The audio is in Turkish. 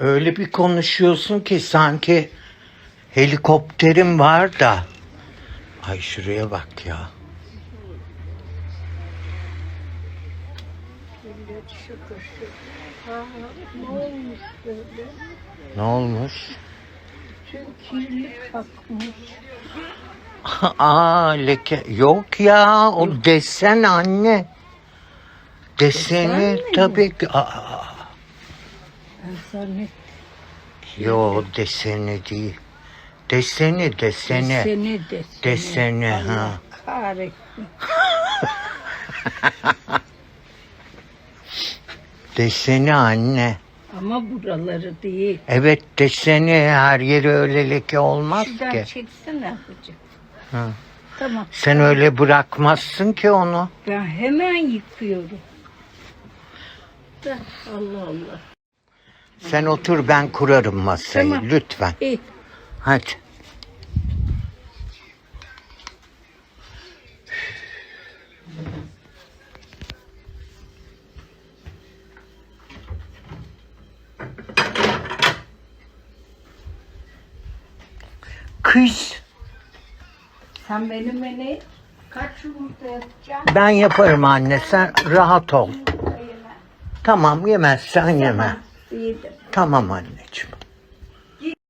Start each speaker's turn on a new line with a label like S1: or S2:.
S1: Öyle bir konuşuyorsun ki sanki helikopterim var da. Ay şuraya bak ya.
S2: Ne olmuş.
S1: Aa leke yok ya o desen anne. Deseni tabii ki. Aa,
S2: Zannettim.
S1: yo deseni değil. Deseni deseni.
S2: Deseni deseni.
S1: Deseni, ha.
S2: Kahretsin.
S1: Deseni anne.
S2: Ama buraları değil.
S1: Evet deseni her yeri öyle leke olmaz
S2: Şuradan
S1: ki.
S2: çeksene abicim.
S1: Hı.
S2: Tamam.
S1: Sen öyle bırakmazsın ki onu.
S2: Ben hemen yıkıyorum. Da, Allah Allah.
S1: Sen otur ben kurarım masayı
S2: Tamam.
S1: lütfen.
S2: İyi.
S1: Hadi. Kız
S2: Sen benim beni kaç yumurta yapacaksın?
S1: ben yaparım anne sen rahat ol. Tamam yemezsen yeme.
S2: Yedim.
S1: Tamam anneciğim.